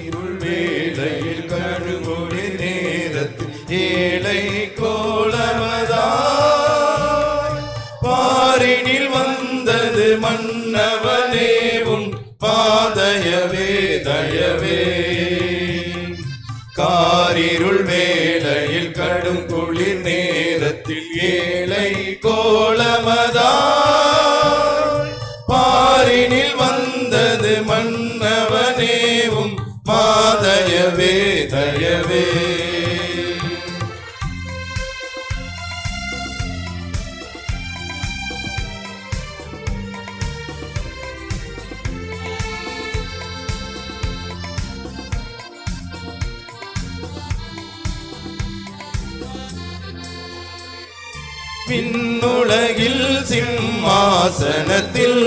இருள் வேளையில் கடுமொழி நேரத்து ஏழை கோளமதா பாரினில் வந்தது மன்னவனேவும் பாதயவே தயவே காரிருள் வேளையில் கடும் தயவே தயவே. விண்ணுலகில் சிம்மாசனத்தில்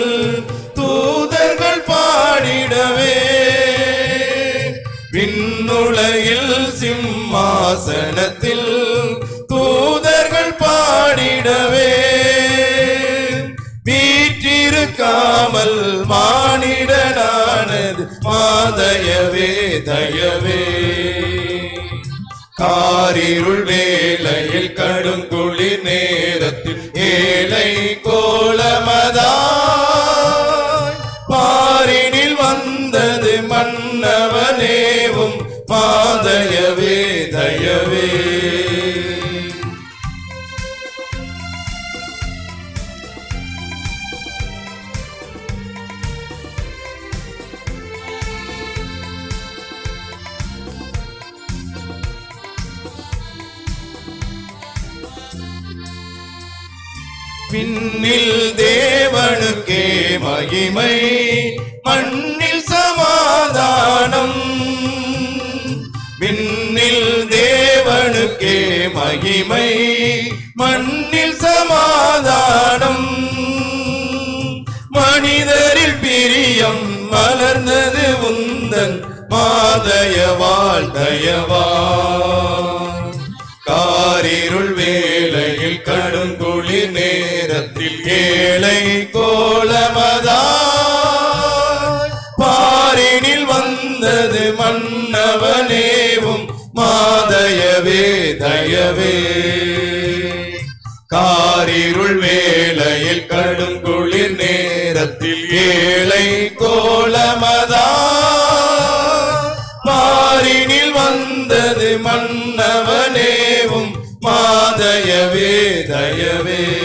விண்ணுலகில் சிம்மாசனத்தில் தூதர்கள் பாடிடவே. வீற்றிருக்காமல் மானிடனானது மாதயவே தயவே. காரிருள் வேளையில் கடுங்குளிர் நேரத்தில் ஏழை கோலமதா பாரினில் வந்தது மன்னவ விண்ணில் தேவனுக்கே மகிமை மண்ணில் சமாதானம். விண்ணில் தேவனுக்கே மகிமை மண்ணில் சமாதானம். மனிதரில் பிரியம் மலர்ந்தது உந்தன் மாதயவாள் தயவா. காரிருள் வேளையில் கடுங்குளிர் நேரத்தில் ஏழை கோலமதா பாரினில் வந்தது மன்னவனேவும் மாதயவே தயவே. காரிருள் வேளையில் கடும் குளிர் நேரத்தில் ஏழை கோலமதா? பாரினில் வந்தது மன்னவனேவும் மாதயவே தயவே.